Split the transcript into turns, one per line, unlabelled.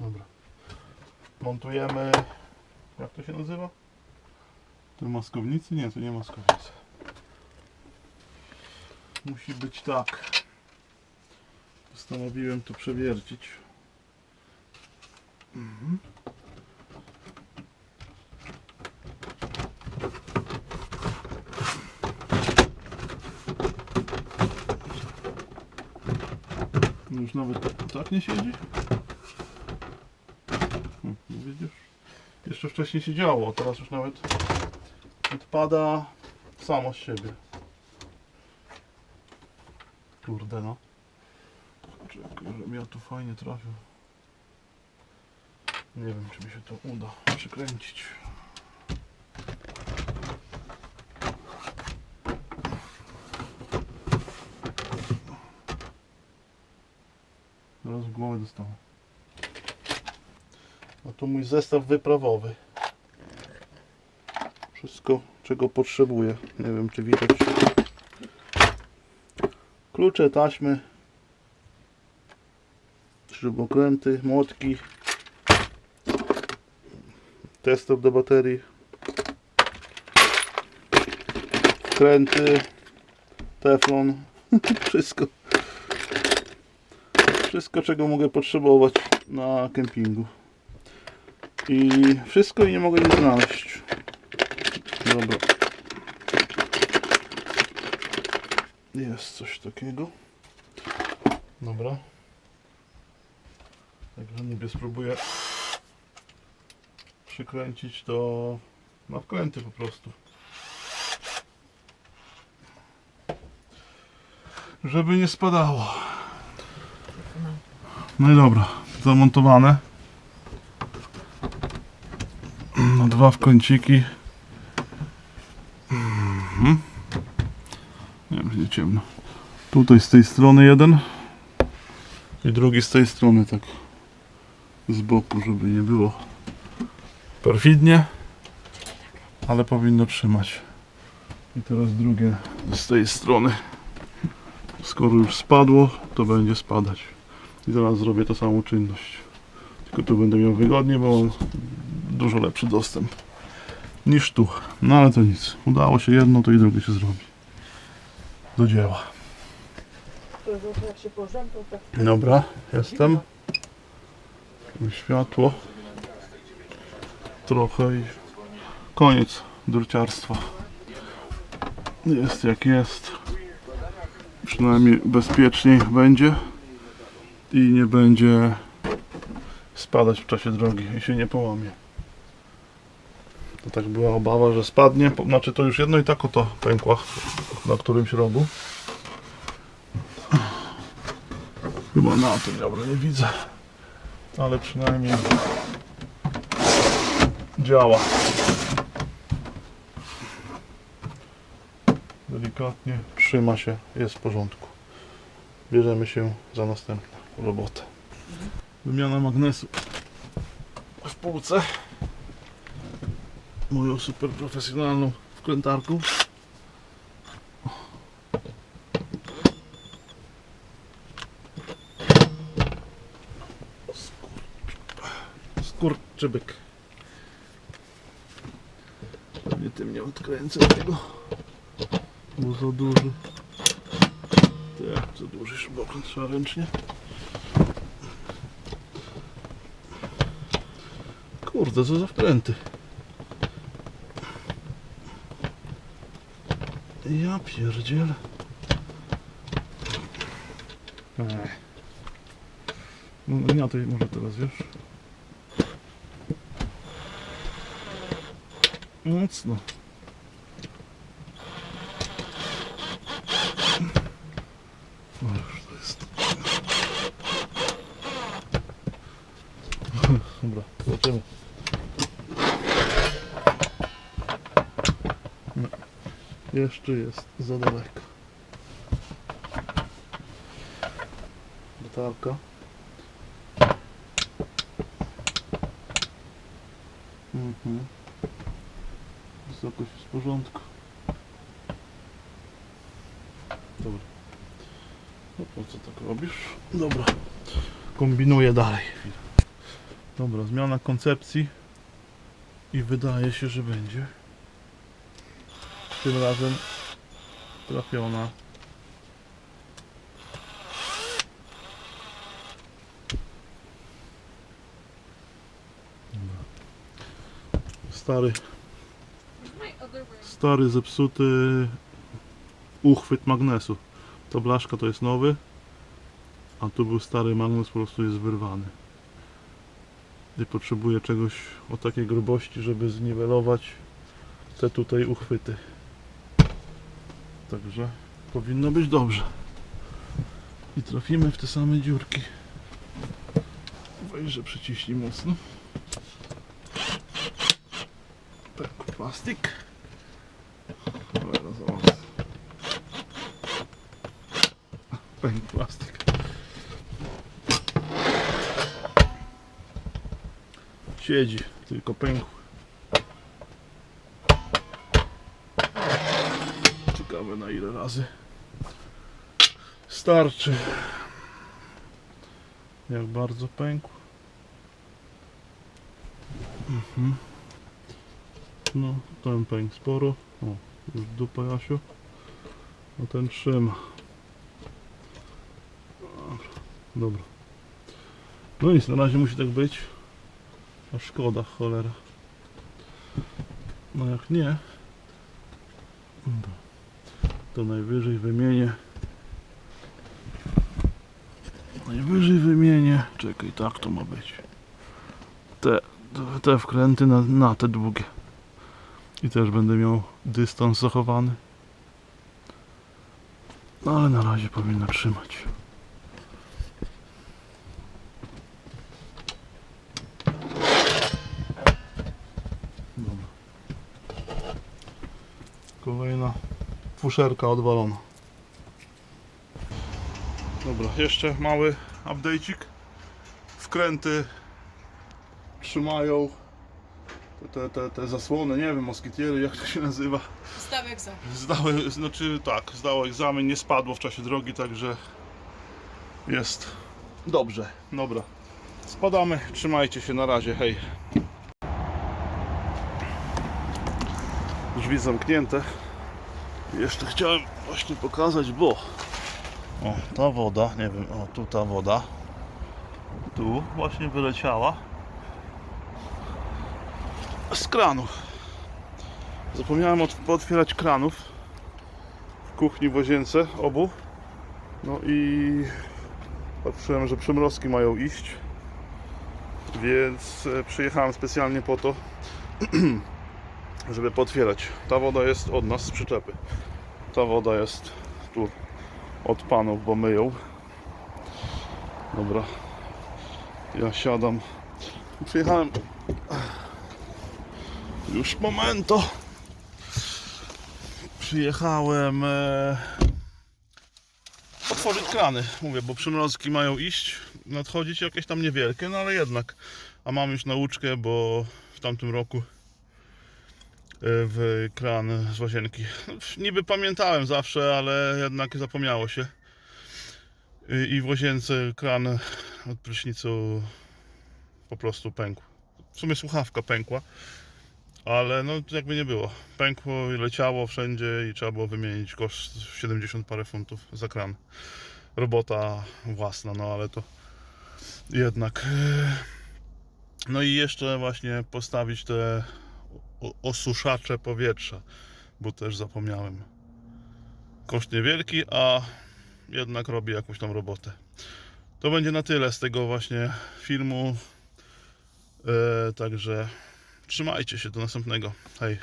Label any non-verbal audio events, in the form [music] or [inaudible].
Dobra. Montujemy. Jak to się nazywa? To maskownicy? Nie, to nie maskownicy. Musi być tak. Postanowiłem to przewiercić. Mhm. Już nawet tak nie siedzi? Jeszcze wcześniej się działo, teraz już nawet odpada samo z siebie. Kurde no. Czekaj, żebym ja tu fajnie trafił. Nie wiem, czy mi się to uda przykręcić. Zaraz w głowę dostanę. A to mój zestaw wyprawowy. Wszystko, czego potrzebuję. Nie wiem, czy widać. Klucze, taśmy, śrubokręty, młotki, tester do baterii, kręty, teflon, [laughs] wszystko. Wszystko, czego mogę potrzebować na kempingu. I wszystko i nie mogę nic znaleźć. Dobra. Jest coś takiego. Dobra. Także niby spróbuję przykręcić to na wkręty po prostu. Żeby nie spadało. No i dobra, zamontowane. Na dwa wkręciki. Mhm. Nie nie ciemno. Tutaj z tej strony jeden i drugi z tej strony tak z boku, żeby nie było perfidnie, ale powinno trzymać. I teraz drugie z tej strony. Skoro już spadło, to będzie spadać. I zaraz zrobię tą samą czynność. Tylko tu będę miał wygodnie, bo mam dużo lepszy dostęp niż tu. No ale to nic. Udało się jedno, to i drugie się zrobi. Do dzieła. Dobra, jestem. Światło. Trochę i koniec drociarstwa. Jest jak jest. Przynajmniej bezpieczniej będzie i nie będzie spadać w czasie drogi i się nie połamie. To tak była obawa, że spadnie. Znaczy to już jedno i tak oto pękła na którymś rogu. Chyba na tym, dobra, nie widzę. Ale przynajmniej działa. Delikatnie trzyma się, jest w porządku. Bierzemy się za następną robotę. Wymiana magnesu w półce. Moją super profesjonalną wkrętarką. Skurczybyk. Nie tym nie odkręcę tego. Bo za duży. Tak, za duży śrubokręt trzeba ręcznie. Kurde, co za wkręty. Ja pierdzielę. Ech. No nie, to może teraz wiesz. Mocno. No już to jest. Dobra, zobaczymy. No, jeszcze jest za daleko. Latarka. Mhm. Wysokość jest w porządku. Dobra. No po co tak robisz? Dobra. Kombinuję dalej. Dobra, zmiana koncepcji i wydaje się, że będzie. Tym razem trafiona. Stary, stary zepsuty uchwyt magnesu. Ta blaszka to jest nowy, a tu był stary magnes, po prostu jest wyrwany. I potrzebuję czegoś o takiej grubości, żeby zniwelować te tutaj uchwyty. Także powinno być dobrze. I trafimy w te same dziurki. Weź, że przyciśnij mocno. Pękł plastik. Cholera. Pękł plastik. Siedzi, tylko pękł. Ciekawe na ile razy starczy. Jak bardzo pękł. Mhm. No, ten pękł sporo. O, już dupa Jasiu. A ten trzyma. Dobra. Dobra. No nic, na razie musi tak być. A szkoda, cholera. No jak nie, dobra, to najwyżej wymienię. Najwyżej wymienię. Czekaj, tak to ma być. Te, te wkręty na, na te długie. I też będę miał dystans zachowany. No ale na razie powinno trzymać. Dobra. Kolejna fuszerka odwalona. Dobra, jeszcze mały update'ik. Wkręty trzymają te, te, te, te zasłony, nie wiem, moskitiery, jak to się nazywa.
Staw egzamin.
Zdały, znaczy tak, zdało egzamin, nie spadło w czasie drogi, także jest dobrze. Dobra. Spadamy, trzymajcie się na razie, hej. Drzwi zamknięte. Jeszcze chciałem właśnie pokazać, bo o, ta woda, nie wiem, o tu ta woda tu właśnie wyleciała z kranów. Zapomniałem ot- pootwierać kranów w kuchni, w łazience obu. No i patrzyłem, że przymrozki mają iść. Więc e, przyjechałem specjalnie po to, [clears throat] żeby potwierać. Ta woda jest od nas z przyczepy. Ta woda jest tu od panów, bo myją. Dobra. Ja siadam. Przyjechałem. Już momento. Przyjechałem e, otworzyć krany. Mówię, bo przymrozki mają iść, nadchodzić jakieś tam niewielkie, no ale jednak. A mam już nauczkę, bo w tamtym roku w kran z łazienki. Niby pamiętałem zawsze, ale jednak zapomniało się. I- w łazience kran od prysznicu po prostu pękł. W sumie słuchawka pękła. Ale no jakby nie było. Pękło i leciało wszędzie i trzeba było wymienić koszt 70 parę funtów za kran. Robota własna, no ale to jednak. No i jeszcze właśnie postawić te osuszacze powietrza, bo też zapomniałem. Koszt niewielki, a jednak robi jakąś tam robotę. To będzie na tyle z tego właśnie filmu. E, także Trzymajcie się, do następnego. Hej.